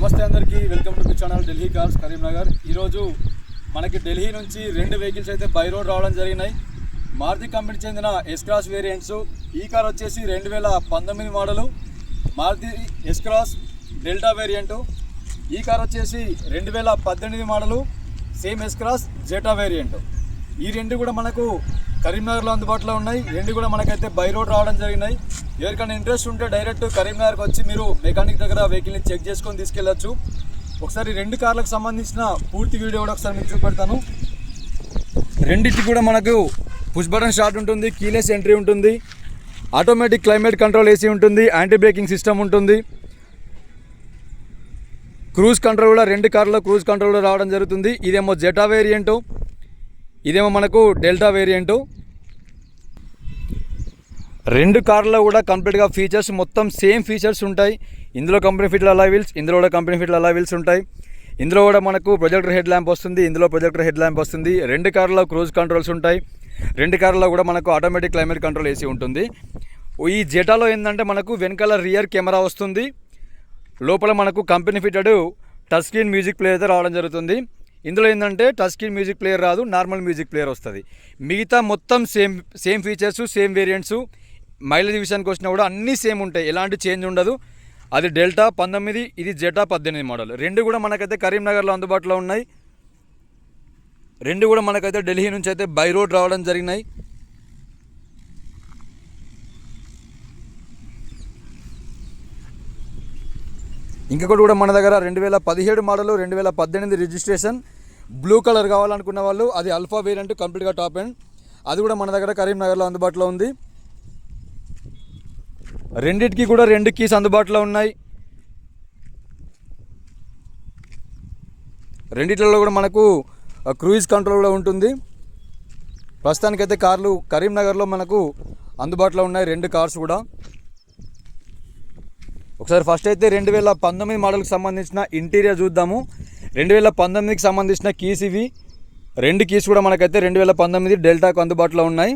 నమస్తే అందరికీ welcome to మీ ఛానల్ ఢిల్లీ కార్స్ కరీంనగర్. ఈరోజు మనకి ఢిల్లీ నుంచి రెండు వెహికల్స్ అయితే బై రోడ్ రావడం జరిగినాయి. మారుతి కంపెనీ చెందిన ఎస్ క్రాస్ వేరియంట్స్ ఈ కార్ వచ్చేసి రెండు వేల పంతొమ్మిది model. Maruti S cross delta variant ఈ కార్ వచ్చేసి రెండు వేల పద్దెనిమిది model. Same S cross zeta variant ఈ రెండు కూడా మనకు కరీంనగర్లో అందుబాటులో ఉన్నాయి. రెండు కూడా మనకైతే బై రోడ్ రావడం జరిగినాయి. ఎవరికైనా ఇంట్రెస్ట్ ఉంటే డైరెక్ట్ కరీంనగర్కి వచ్చి మీరు మెకానిక్ దగ్గర వెహికల్ని చెక్ చేసుకొని తీసుకెళ్ళచ్చు. ఒకసారి రెండు కార్లకు సంబంధించిన పూర్తి వీడియో కూడా ఒకసారి మీకు చూపెడతాను. రెండింటికి కూడా మనకు పుష్ బటన్ స్టార్ట్ ఉంటుంది కీలెస్ ఎంట్రీ ఉంటుంది ఆటోమేటిక్ క్లైమేట్ కంట్రోల్ ఏసీ ఉంటుంది యాంటీ బ్రేకింగ్ సిస్టమ్ ఉంటుంది. క్రూజ్ కంట్రోల్ కూడా రెండు కార్లో క్రూజ్ కంట్రోల్ రావడం జరుగుతుంది. ఇదేమో జెటా వేరియంటు ఇదేమో మనకు డెల్టా వేరియంటు రెండు కార్లలో కూడా కంప్లీట్గా ఫీచర్స్ మొత్తం సేమ్ ఫీచర్స్ ఉంటాయి. ఇందులో కంపెనీ ఫిట్ల అలా వీల్స్ ఇందులో కూడా కంపెనీ ఫిట్ల అలా వీల్స్ ఉంటాయి. ఇందులో కూడా మనకు ప్రొజెక్టర్ హెడ్ ల్యాంప్ వస్తుంది ఇందులో ప్రొజెక్టర్ హెడ్ ల్యాంప్ వస్తుంది. రెండు కార్లలో క్రూజ్ కంట్రోల్స్ ఉంటాయి. రెండు కార్లలో కూడా మనకు ఆటోమేటిక్ క్లైమేట్ కంట్రోల్ ఏసీ ఉంటుంది. ఈ జెటాలో ఏంటంటే మనకు వెనకాల రియర్ కెమెరా వస్తుంది. లోపల మనకు company fitted touch screen music player అయితే రావడం జరుగుతుంది. ఇందులో ఏంటంటే టచ్ స్క్రీన్ మ్యూజిక్ ప్లేయర్ రాదు నార్మల్ మ్యూజిక్ ప్లేయర్ వస్తుంది. మిగతా మొత్తం same same features same variants mileage విషయానికి వచ్చినా కూడా అన్నీ సేమ్ ఉంటాయి. ఎలాంటి చేంజ్ ఉండదు. అది డెల్టా పంతొమ్మిది ఇది జెటా పద్దెనిమిది మోడల్ రెండు కూడా మనకైతే కరీంనగర్లో అందుబాటులో ఉన్నాయి. రెండు కూడా మనకైతే ఢిల్లీ నుంచి అయితే బై రోడ్ రావడం జరిగినాయి. ఇంకొకటి కూడా మన దగ్గర రెండు వేల పదిహేడు మోడల్ రెండు వేల పద్దెనిమిది రిజిస్ట్రేషన్ బ్లూ కలర్ కావాలనుకున్న వాళ్ళు అది అల్ఫా వేరియంట్ కంప్లీట్గా టాప్ అండ్ అది కూడా మన దగ్గర కరీంనగర్లో అందుబాటులో ఉంది. రెండిటికి కూడా రెండు కీస్ అందుబాటులో ఉన్నాయి. రెండిట్లలో కూడా మనకు క్రూయిజ్ కంట్రోల్ కూడా ఉంటుంది. ప్రస్తుతానికైతే కార్లు కరీంనగర్లో మనకు అందుబాటులో ఉన్నాయి రెండు కార్స్ కూడా. ఒకసారి ఫస్ట్ అయితే రెండు వేల పంతొమ్మిది మోడల్కి సంబంధించిన ఇంటీరియర్ చూద్దాము. రెండు వేల పంతొమ్మిదికి సంబంధించిన కీస్ ఇవి. రెండు కీస్ కూడా మనకైతే రెండు వేల పంతొమ్మిది డెల్టాకు అందుబాటులో ఉన్నాయి.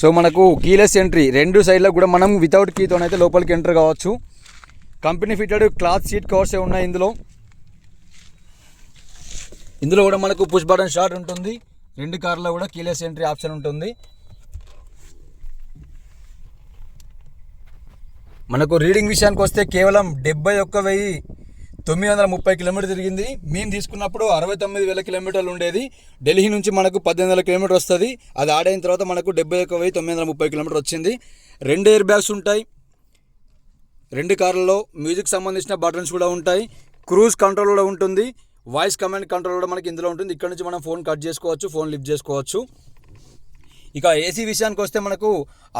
సో మనకు కీలెస్ ఎంట్రీ రెండు సైడ్లో కూడా మనం వితౌట్ కీతోనైతే లోపలికి ఎంటర్ కావచ్చు. కంపెనీ ఫిటెడ్ క్లాత్ సీట్ కవర్సే ఉన్నాయి ఇందులో. ఇందులో కూడా మనకు పుష్ బటన్ షార్ట్ ఉంటుంది. రెండు కార్లో కూడా కీలెస్ ఎంట్రీ ఆప్షన్ ఉంటుంది. మనకు రీడింగ్ విషయానికి వస్తే కేవలం డెబ్బై ఒక్క వెయ్యి తొమ్మిది వందల ముప్పై కిలోమీటర్ తిరిగింది. మేము తీసుకున్నప్పుడు అరవై తొమ్మిది వేల కిలోమీటర్లు ఉండేది. ఢిల్లీ నుంచి మనకు పద్దెనిమిది వందల కిలోమీటర్ వస్తుంది. అది ఆడైన తర్వాత మనకు డెబ్బై ఒక వెయ్యి తొమ్మిది వందల ముప్పై కిలోమీటర్ వచ్చింది. రెండు ఎయిర్ బ్యాగ్స్ ఉంటాయి. రెండు కార్లలో మ్యూజిక్ సంబంధించిన బటన్స్ కూడా ఉంటాయి. క్రూజ్ కంట్రోల్ కూడా ఉంటుంది. వాయిస్ కమాండ్ కంట్రోల్ కూడా మనకి ఇందులో ఉంటుంది. ఇక్కడ నుంచి మనం ఫోన్ కట్ చేసుకోవచ్చు ఫోన్ లిఫ్ట్ చేసుకోవచ్చు. ఇక ఏసీ విషయానికి వస్తే మనకు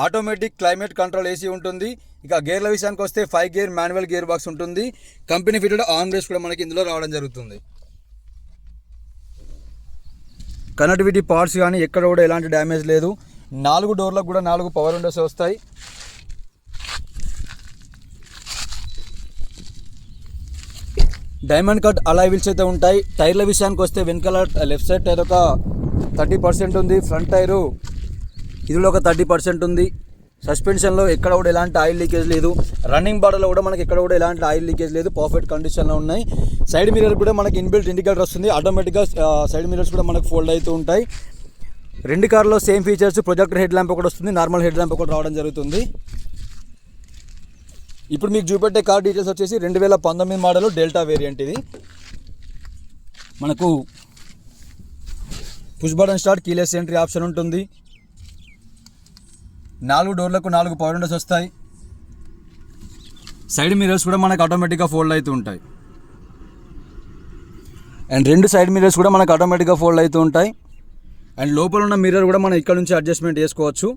ఆటోమేటిక్ క్లైమేట్ కంట్రోల్ ఏసీ ఉంటుంది. ఇక గేర్ల విషయానికి వస్తే five gear manual gear box ఉంటుంది. కంపెనీ ఫిటెడ్ ఆన్ బ్రేస్ కూడా మనకి ఇందులో రావడం జరుగుతుంది. కనెక్టివిటీ పార్ట్స్ కానీ ఎక్కడ కూడా ఎలాంటి డ్యామేజ్ లేదు. నాలుగు డోర్లకు కూడా నాలుగు పవర్ విండోస్ వస్తాయి. డైమండ్ కట్ అలాయ్ వీల్స్ అయితే ఉంటాయి. టైర్ల విషయానికి వస్తే వెనకాల లెఫ్ట్ సైడ్ టైర్ ఒక థర్టీ పర్సెంట్ ఉంది. ఫ్రంట్ టైరు ఇదిలో ఒక థర్టీ పర్సెంట్ ఉంది. సస్పెన్షన్లో ఎక్కడ కూడా ఎలాంటి ఆయిల్ లీకేజ్ లేదు. రన్నింగ్ బాడీలో కూడా మనకి ఎక్కడ కూడా ఎలాంటి ఆయిల్ లీకేజ్ లేదు. పర్ఫెక్ట్ కండిషన్లో ఉన్నాయి. సైడ్ మిర్రర్ కూడా మనకి ఇన్బిల్ట్ ఇండికేటర్ వస్తుంది. ఆటోమేటిక్గా సైడ్ మిర్రర్స్ కూడా మనకు ఫోల్డ్ అవుతూ ఉంటాయి. రెండు కార్లో same features projector head lamp ఒకటి వస్తుంది. నార్మల్ హెడ్ ల్యాంప్ ఒకటి రావడం జరుగుతుంది. ఇప్పుడు మీకు చూపెట్టే కార్ డీటెయిల్స్ వచ్చేసి రెండు వేల పంతొమ్మిది మోడల్ డెల్టా వేరియంట్ ఇది. మనకు push button start keyless entry option ఉంటుంది. నాలుగు డోర్లకు నాలుగు పవర్ విండోస్ వస్తాయి. సైడ్ మిరర్స్ కూడా మనకు ఆటోమేటిక్గా ఫోల్డ్ అవుతూ ఉంటాయి. అండ్ రెండు సైడ్ మిరర్స్ కూడా మనకు ఆటోమేటిక్గా ఫోల్డ్ అవుతూ ఉంటాయి. అండ్ లోపల ఉన్న మిర్రర్ కూడా మనం ఇక్కడ నుంచి అడ్జస్ట్మెంట్ చేసుకోవచ్చు.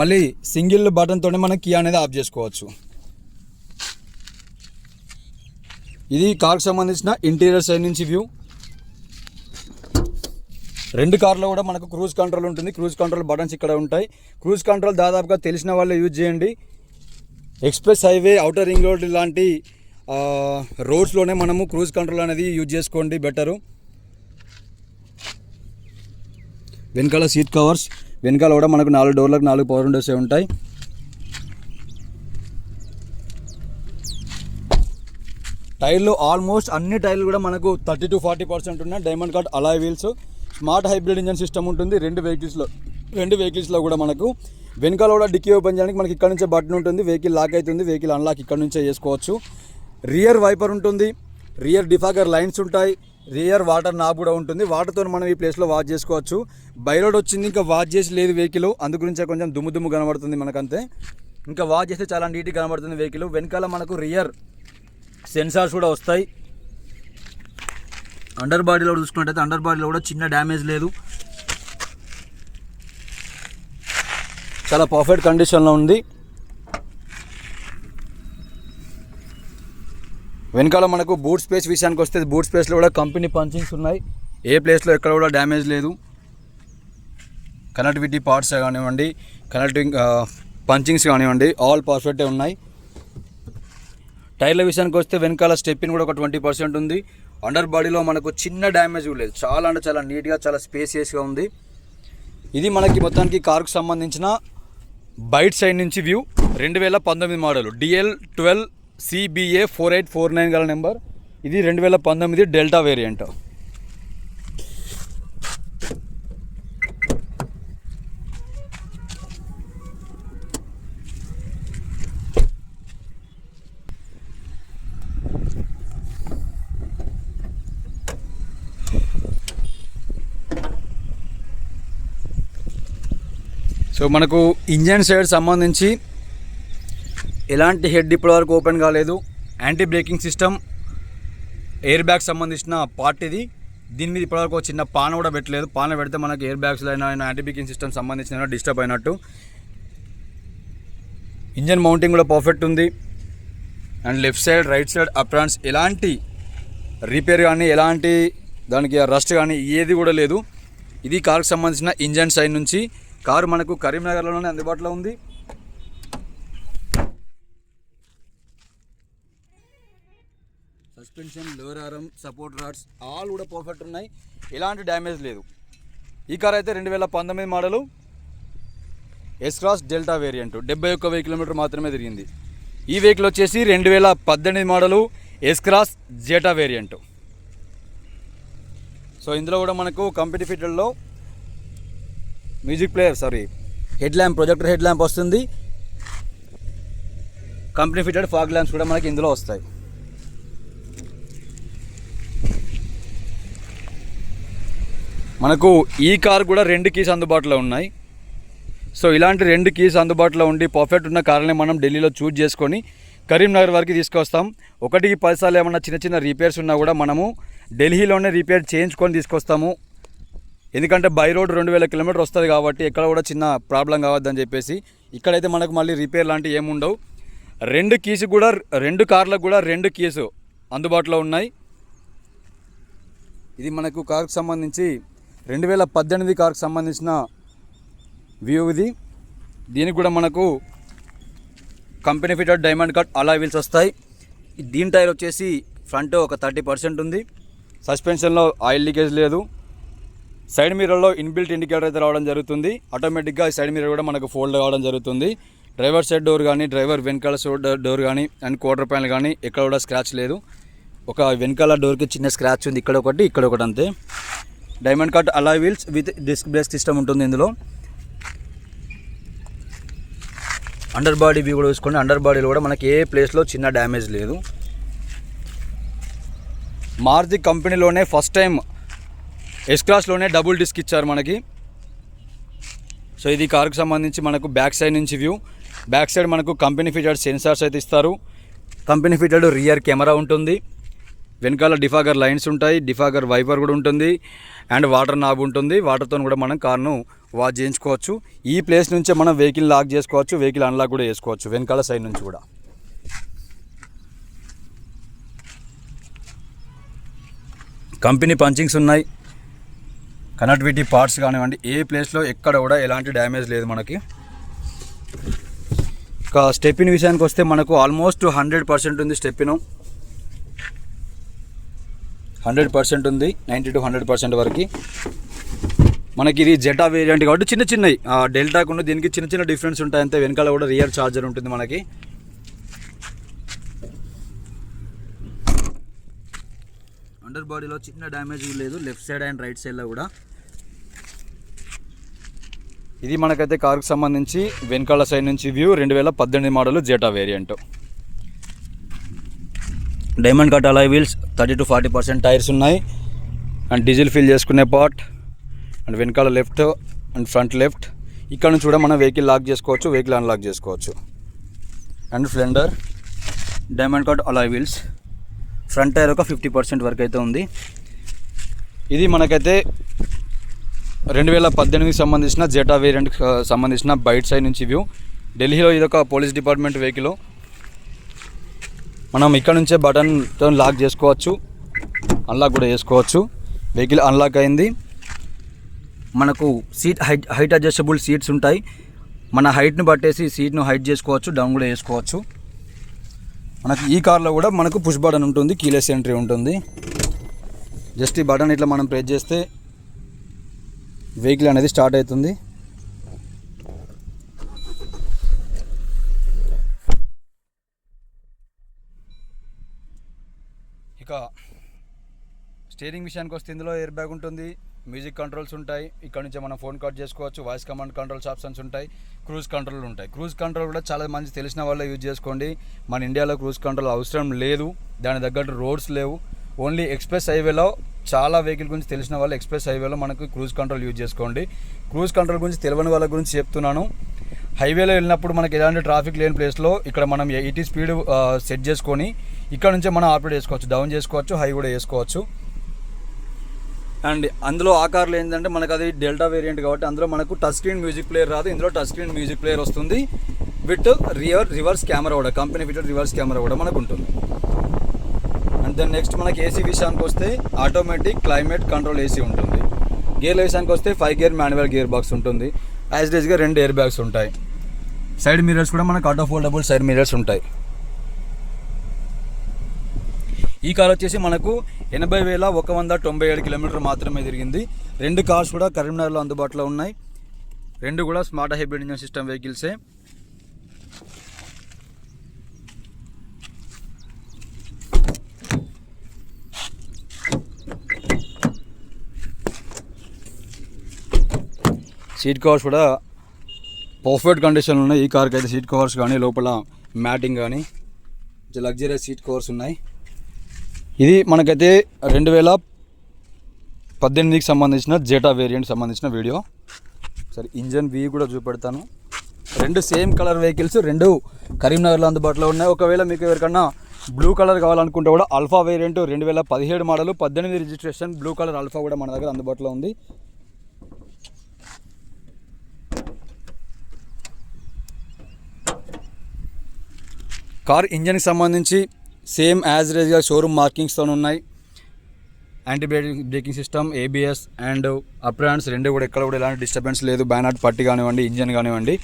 మళ్ళీ సింగిల్ బటన్తోనే మనం కీ అనేది ఆఫ్ చేసుకోవచ్చు. ఇది కార్కి సంబంధించిన ఇంటీరియర్ సైడ్ నుంచి వ్యూ రెండు కార్లో కూడా మనకు క్రూజ్ కంట్రోల్ ఉంటుంది. క్రూజ్ కంట్రోల్ బటన్స్ ఇక్కడ ఉంటాయి. క్రూజ్ కంట్రోల్ దాదాపుగా తెలిసిన వాళ్ళే యూజ్ చేయండి. Express highway outer ring road లాంటి రోడ్స్లోనే మనము క్రూజ్ కంట్రోల్ అనేది యూజ్ చేసుకోండి బెటరు. వెనకాల సీట్ కవర్స్ వెనకాల కూడా మనకు నాలుగు డోర్లకు నాలుగు పవర్ విండోస్ ఉంటాయి. టైర్లు ఆల్మోస్ట్ అన్ని టైర్లు కూడా మనకు థర్టీ టు ఫార్టీ పర్సెంట్ ఉన్నాయి diamond cut alloy wheels. Smart hybrid engine system ఉంటుంది. రెండు వెహికల్స్లో రెండు వెహికల్స్లో కూడా మనకు వెనకాల కూడా డిక్కీ ఓపెన్ చేయడానికి మనకి ఇక్కడ నుంచే బటన్ ఉంటుంది. వెహికల్ లాక్ అవుతుంది. వెహికల్ అన్లాక్ ఇక్కడ నుంచే చేసుకోవచ్చు. రియర్ వైపర్ ఉంటుంది. రియర్ డిఫాగర్ లైన్స్ ఉంటాయి. రియర్ వాటర్ నాబ్ కూడా ఉంటుంది. వాటర్తో మనం ఈ ప్లేస్లో వాచ్ చేసుకోవచ్చు. బైరోడ్ వచ్చింది. ఇంకా వాచ్ చేసి లేదు వెహికల్ అందుగురించే కొంచెం దుమ్ము దుమ్ము కనబడుతుంది మనకంతే. ఇంకా వాచ్ చేస్తే చాలా నీట్గా కనబడుతుంది వెహికల్ వెనకాల మనకు రియర్ సెన్సార్స్ కూడా వస్తాయి. అండర్ బాడీలో చూసుకున్నట్టయితే అండర్ బాడీలో కూడా చిన్న డ్యామేజ్ లేదు. చాలా పర్ఫెక్ట్ కండిషన్లో ఉంది. వెనకాల మనకు బూట్ స్పేస్ విషయానికి వస్తే బూట్ స్పేస్లో కూడా కంపెనీ పంచింగ్స్ ఉన్నాయి. ఏ ప్లేస్లో ఎక్కడ కూడా డ్యామేజ్ లేదు. కనెక్టివిటీ పార్ట్స్ కానివ్వండి కనెక్టింగ్ పంచింగ్స్ కానివ్వండి ఆల్ పర్ఫెక్టే ఉన్నాయి. టైర్ల విషయానికి వస్తే వెనకాల స్టెప్పిన్ కూడా ఒక ట్వంటీ పర్సెంట్ ఉంది. అండర్ బాడీలో మనకు చిన్న డ్యామేజ్ లేదు. చాలా అంటే చాలా నీట్గా చాలా స్పేసియస్గా ఉంది. ఇది మనకి మొత్తానికి కారుకు సంబంధించిన బైట్ సైడ్ నుంచి వ్యూ రెండు వేల పంతొమ్మిది model. DL twelve CBA four eight four nine గల నెంబర్. ఇది రెండు వేల పంతొమ్మిది డెల్టా వేరియంట్. సో మనకు ఇంజన్ సైడ్ సంబంధించి ఎలాంటి హెడ్ ఇప్పటివరకు ఓపెన్ కాలేదు. Anti braking system air bag సంబంధించిన పార్ట్ ఇది. దీని మీద ఇప్పటివరకు ఒక చిన్న పాన కూడా పెట్టలేదు. పాన పెడితే మనకి ఎయిర్ బ్యాగ్స్లో అయినా యాంటీ బ్రేకింగ్ సిస్టమ్ సంబంధించిన డిస్టర్బ్ అయినట్టు. ఇంజన్ మౌంటింగ్ కూడా పర్ఫెక్ట్ ఉంది. And left side right side aprons ఎలాంటి రిపేర్ కానీ ఎలాంటి దానికి రస్ట్ కానీ ఏది కూడా లేదు. ఇది కార్కి సంబంధించిన ఇంజన్ సైడ్ నుంచి కారు మనకు కరీంనగర్లోనే అందుబాటులో ఉంది. Suspension lower arm support rods all కూడా పర్ఫెక్ట్ ఉన్నాయి. ఎలాంటి డ్యామేజ్ లేదు. ఈ కార్ అయితే రెండు వేల పంతొమ్మిది మోడలు. ఎస్ క్రాస్ డెల్టా వేరియంట్ డెబ్బై ఒక్క వెయ్యి కిలోమీటర్ మాత్రమే తిరిగింది. ఈ వెహికల్ వచ్చేసి రెండు వేల పద్దెనిమిది model S cross zeta variant so ఇందులో కూడా మనకు company ఫిటెడ్లో music player sorry. Head lamp projector head lamp వస్తుంది. కంపెనీ ఫిటెడ్ ఫాగ్ ల్యాంప్స్ కూడా మనకి ఇందులో వస్తాయి. మనకు ఈ కార్ కూడా రెండు కీస్ అందుబాటులో ఉన్నాయి. సో ఇలాంటి రెండు కీస్ అందుబాటులో ఉండి పర్ఫెక్ట్ ఉన్న కార్ని మనం ఢిల్లీలో చూజ్ చేసుకొని కరీంనగర్ వరకు తీసుకొస్తాం. ఒకటికి పదిసార్లు ఏమన్నా చిన్న చిన్న రిపేర్స్ ఉన్నా కూడా మనము ఢిల్లీలోనే రిపేర్ చేయించుకొని తీసుకొస్తాము. ఎందుకంటే బై రోడ్ రెండు వేల కిలోమీటర్ వస్తుంది కాబట్టి ఎక్కడ కూడా చిన్న ప్రాబ్లం కావద్దని చెప్పేసి ఇక్కడైతే మనకు మళ్ళీ రిపేర్ లాంటివి ఏముండవు రెండు కీస్ కూడా రెండు కార్లకు కూడా రెండు కీసు అందుబాటులో ఉన్నాయి. ఇది మనకు కారుకు సంబంధించి రెండు వేల పద్దెనిమిది కారుకు సంబంధించిన వ్యూ ఇది. దీనికి కూడా మనకు company fitted diamond cut alloy wheels వస్తాయి. దీని టైర్ వచ్చేసి ఫ్రంట్ ఒక థర్టీ పర్సెంట్ ఉంది. సస్పెన్షన్లో ఆయిల్ లీకేజ్ లేదు. సైడ్ మిర్రర్లో ఇన్బిల్ట్ ఇండికేటర్ అయితే రావడం జరుగుతుంది. ఆటోమేటిక్గా సైడ్ మిర్రర్ కూడా మనకు ఫోల్డ్ కావడం జరుగుతుంది. డ్రైవర్ సైడ్ డోర్ కానీ డ్రైవర్ వెనకాల సైడ్ డోర్ కానీ అండ్ క్వార్టర్ ప్యానల్ కానీ ఎక్కడ కూడా స్క్రాచ్ లేదు. ఒక వెనకాల డోర్కి చిన్న స్క్రాచ్ ఉంది. ఇక్కడ ఒకటి ఇక్కడ ఒకటి అంతే. Diamond cut alloy wheels with disc brake system ఉంటుంది ఇందులో. అండర్ బాడీ వ్యూ కూడా చూసుకోండి. అండర్ బాడీలో కూడా మనకి ఏ ప్లేస్లో చిన్న డ్యామేజ్ లేదు. మారుతి కంపెనీలోనే ఫస్ట్ టైం ఎస్ క్లాస్లోనే డబుల్ డిస్క్ ఇచ్చారు మనకి. సో ఇది కారుకు సంబంధించి మనకు బ్యాక్ సైడ్ నుంచి వ్యూ బ్యాక్ సైడ్ మనకు కంపెనీ ఫిటెడ్ సెన్సార్స్ అయితే ఇస్తారు. కంపెనీ ఫిటెడ్ రియర్ కెమెరా ఉంటుంది. వెనకాల డిఫాగర్ లైన్స్ ఉంటాయి. డిఫాగర్ వైపర్ కూడా ఉంటుంది. అండ్ వాటర్ నాబ్ ఉంటుంది. వాటర్తో కూడా మనం కార్ను వాష్ చేయించుకోవచ్చు. ఈ ప్లేస్ నుంచే మనం వెహికల్ లాక్ చేసుకోవచ్చు. వెహికల్ అన్లాక్ కూడా చేసుకోవచ్చు. వెనకాల సైడ్ నుంచి కూడా. కంపెనీ పంచింగ్స్ ఉన్నాయి. కనెక్టివిటీ పార్ట్స్ కానివ్వండి ఏ ప్లేస్లో ఎక్కడ కూడా ఎలాంటి డ్యామేజ్ లేదు మనకి. ఇక స్టెప్పిన్ విషయానికి వస్తే మనకు ఆల్మోస్ట్ హండ్రెడ్ పర్సెంట్ ఉంది స్టెప్పిను హండ్రెడ్ పర్సెంట్ ఉంది నైంటీ టు హండ్రెడ్ పర్సెంట్ వరకు. మనకి ఇది జెటా వేరియంట్ కాబట్టి చిన్న చిన్నవి డెల్టాకు దీనికి చిన్న చిన్న డిఫరెన్స్ ఉంటాయి అంతే వెనకాల కూడా రియర్ చార్జర్ ఉంటుంది మనకి. అండర్ బాడీలో చిన్న డ్యామేజ్ లేదు లెఫ్ట్ సైడ్ అండ్ రైట్ సైడ్లో కూడా. ఇది మనకైతే కారుకు సంబంధించి వెనకాల సైడ్ నుంచి వ్యూ రెండు వేల పద్దెనిమిది model zeta variant diamond cut alloy wheels thirty to forty percent tyres ఉన్నాయి. అండ్ డీజిల్ ఫిల్ చేసుకునే పార్ట్ అండ్ వెనకాల లెఫ్ట్ అండ్ ఫ్రంట్ లెఫ్ట్ ఇక్కడ నుంచి కూడా మనం వెహికల్ లాక్ చేసుకోవచ్చు వెహికల్ అన్లాక్ చేసుకోవచ్చు. And fender diamond cut alloy wheels front tyre ఒక ఫిఫ్టీ పర్సెంట్ వరకు అయితే ఉంది. ఇది మనకైతే రెండు వేల పద్దెనిమిదికి సంబంధించిన జెటా వేరియంట్కి సంబంధించిన బైట్ సైడ్ నుంచి వ్యూ. ఢిల్లీలో ఇదొక పోలీస్ డిపార్ట్మెంట్ వెహికల్. మనం ఇక్కడ నుంచే బటన్తో లాక్ చేసుకోవచ్చు. అన్లాక్ కూడా చేసుకోవచ్చు. వెహికల్ అన్లాక్ అయింది. మనకు seat height height adjustable seats ఉంటాయి. మన హైట్ని బట్టేసి సీట్ను హైట్ చేసుకోవచ్చు డౌన్ కూడా చేసుకోవచ్చు. మనకు ఈ కార్లో కూడా మనకు పుష్ బటన్ ఉంటుంది కీలెస్ ఎంట్రీ ఉంటుంది. జస్ట్ ఈ బటన్ ఇట్లా మనం ప్రెస్ చేస్తే వెహికల్ అనేది స్టార్ట్ అవుతుంది. ఇక స్టీరింగ్ విషయానికి వస్తే ఇందులో ఎయిర్ బ్యాగ్ ఉంటుంది మ్యూజిక్ కంట్రోల్స్ ఉంటాయి. ఇక్కడ నుంచి మనం ఫోన్ కట్ చేసుకోవచ్చు వాయిస్ కమాండ్ కంట్రోల్స్ ఆప్షన్స్ ఉంటాయి క్రూజ్ కంట్రోల్ ఉంటాయి. క్రూజ్ కంట్రోల్ కూడా చాలా మంది తెలిసిన వాళ్ళే యూజ్ చేసుకోండి. మన ఇండియాలో క్రూజ్ కంట్రోల్ అవసరం లేదు దాని తగ్గట్టు రోడ్స్ లేవు. ఓన్లీ ఎక్స్ప్రెస్ హైవేలో చాలా వెహికల్ గురించి తెలిసిన వాళ్ళు ఎక్స్ప్రెస్ హైవేలో మనకు క్రూజ్ కంట్రోల్ యూజ్ చేసుకోండి. క్రూజ్ కంట్రోల్ గురించి తెలియని వాళ్ళ గురించి చెప్తున్నాను. హైవేలో వెళ్ళినప్పుడు మనకి ఎలాంటి ట్రాఫిక్ లేని ప్లేస్లో ఇక్కడ మనం ఎయిటీ స్పీడ్ సెట్ చేసుకొని ఇక్కడ నుంచే మనం ఆపరేట్ చేసుకోవచ్చు. డౌన్ చేసుకోవచ్చు హై కూడా వేసుకోవచ్చు అండ్ అందులో ఆ ఏంటంటే మనకు అది డెల్టా వేరియంట్ కాబట్టి అందులో మనకు టచ్ స్క్రీన్ మ్యూజిక్ ప్లేయర్ రాదు. ఇందులో టచ్ స్క్రీన్ మ్యూజిక్ ప్లేయర్ వస్తుంది. విత్ రియర్ రివర్స్ కెమెరా కూడా కంపెనీ ఫిటెడ్ రివర్స్ కెమెరా కూడా మనకు ఉంటుంది. దెన్ నెక్స్ట్ మనకి ఏసీ విషయానికి వస్తే ఆటోమేటిక్ క్లైమేట్ కంట్రోల్ ఏసీ ఉంటుంది. గేర్ల విషయానికి వస్తే five gear manual gear box ఉంటుంది. యాజ్ డేజ్గా రెండు ఎయిర్ బ్యాగ్స్ ఉంటాయి. సైడ్ మిరర్స్ కూడా మనకు ఆటో ఫోల్డబుల్ సైడ్ మిరర్స్ ఉంటాయి. ఈ కార్ వచ్చేసి మనకు ఎనభై వేల ఒక వంద తొంభై ఏడు కిలోమీటర్ మాత్రమే తిరిగింది. రెండు కార్స్ కూడా కరీంనగర్లో అందుబాటులో ఉన్నాయి. రెండు కూడా స్మార్ట్ హైబ్రిడ్ ఇంజన్ సిస్టమ్ వెహికల్సే సీట్ కవర్స్ కూడా పర్ఫెక్ట్ కండిషన్లో ఉన్నాయి. ఈ కార్కి అయితే సీట్ కవర్స్ కానీ లోపల మ్యాటింగ్ కానీ లగ్జరియస్ సీట్ కవర్స్ ఉన్నాయి. ఇది మనకైతే రెండు వేల పద్దెనిమిదికి సంబంధించిన జేటా వేరియంట్ సంబంధించిన వీడియో సరే ఇంజన్ వి కూడా చూపెడతాను. రెండు సేమ్ కలర్ వెహికల్స్ రెండు కరీంనగర్లో అందుబాటులో ఉన్నాయి. ఒకవేళ మీకు ఎవరికన్నా బ్లూ కలర్ కావాలనుకుంటే కూడా అల్ఫా వేరియంట్ రెండు వేల పదిహేడు మోడల్ పద్దెనిమిది రిజిస్ట్రేషన్ బ్లూ కలర్ అల్ఫా కూడా మన దగ్గర అందుబాటులో ఉంది. కార్ ఇంజన్కి సంబంధించి సేమ్ యాజ్ రేజ్గా షోరూమ్ మార్కింగ్స్తో ఉన్నాయి. Anti braking braking system ABS and aprons రెండు కూడా ఎక్కడ కూడా ఎలాంటి డిస్టర్బెన్స్ లేదు. బ్యానాట్ పట్టి కానివ్వండి ఇంజన్ కానివ్వండి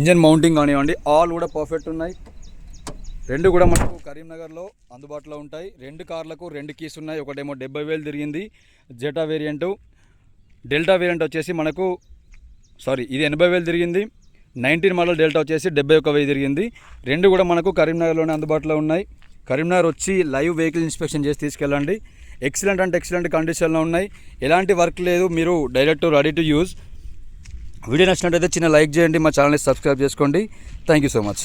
ఇంజన్ మౌంటింగ్ కానివ్వండి ఆల్ కూడా పర్ఫెక్ట్ ఉన్నాయి. రెండు కూడా మనకు కరీంనగర్లో అందుబాటులో ఉంటాయి. రెండు కార్లకు రెండు కీస్ ఉన్నాయి. ఒకటేమో డెబ్బై వేలు తిరిగింది. జెటా వేరియంటు డెల్టా వేరియంట్ వచ్చేసి మనకు సారీ ఇది ఎనభై వేలు తిరిగింది. నైన్టీన్ మోడల్ డెల్టా వచ్చేసి డెబ్బై ఒక వెయ్యి తిరిగింది. రెండు కూడా మనకు కరీంనగర్లోనే అందుబాటులో ఉన్నాయి. కరీంనగర్ వచ్చి లైవ్ వెహికల్ ఇన్స్పెక్షన్ చేసి తీసుకెళ్ళండి. ఎక్సలెంట్ అంటే ఎక్సలెంట్ కండిషన్లో ఉన్నాయి. ఎలాంటి వర్క్ లేదు మీరు direct ready to use. Video నచ్చినట్టయితే చిన్న లైక్ చేయండి మా ఛానల్ని సబ్స్క్రైబ్ చేసుకోండి. Thank you so much.